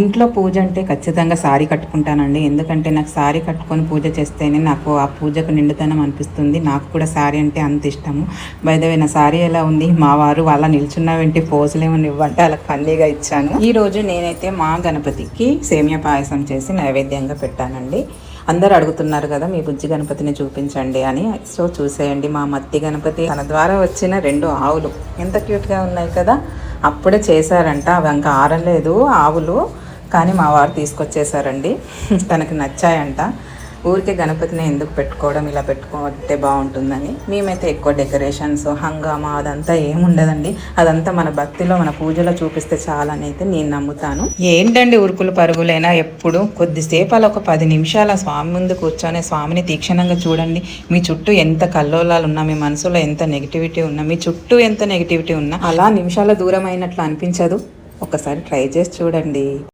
ఇంట్లో పూజ అంటే ఖచ్చితంగా సారీ కట్టుకుంటానండి. ఎందుకంటే నాకు సారీ కట్టుకొని పూజ చేస్తేనే నాకు ఆ పూజకు నిండుతనం అనిపిస్తుంది. నాకు కూడా సారీ అంటే అంత ఇష్టము. బయదవే నా సారీ ఎలా ఉంది? మా వారు వాళ్ళ నిల్చున్న వెంటి పోజులేమని ఇవ్వంటే అలా ఫన్నీగా ఇచ్చాను. ఈరోజు నేనైతే మా గణపతికి సేమియా పాయసం చేసి నైవేద్యంగా పెట్టానండి. అందరు అడుగుతున్నారు కదా మీ బుజ్జి గణపతిని చూపించండి అని. సో చూసేయండి మా మత్తి గణపతి. తన ద్వారా వచ్చిన రెండు ఆవులు. ఎంత క్యూట్గా ఉన్నాయి కదా. అప్పుడే చేశారంట. అవి ఇంకా ఆరలేదు. ఆవులు కానీ మా వారు తీసుకొచ్చేసారండి. తనకి నచ్చాయంట. ఊరికే గణపతిని ఎందుకు పెట్టుకోవడం ఇలా పెట్టుకుంటే బాగుంటుందని. మేమైతే ఎక్కువ డెకరేషన్స్ హంగామా అదంతా ఏముండదండి అదంతా మన భక్తిలో మన పూజలో చూపిస్తే చాలని అయితే నేను నమ్ముతాను. ఏంటండి ఉరుకులు పరుగులైనా ఎప్పుడు? కొద్దిసేపు అలా ఒక పది నిమిషాలు స్వామి ముందు కూర్చొని స్వామిని తీక్షణంగా చూడండి. మీ చుట్టూ ఎంత కల్లోలాలు ఉన్నా మీ మనసులో ఎంత నెగిటివిటీ ఉన్నా మీ చుట్టూ ఎంత నెగిటివిటీ ఉన్నా. అలా నిమిషాల దూరం అయినట్లు అనిపించదు. ఒకసారి ట్రై చేసి చూడండి.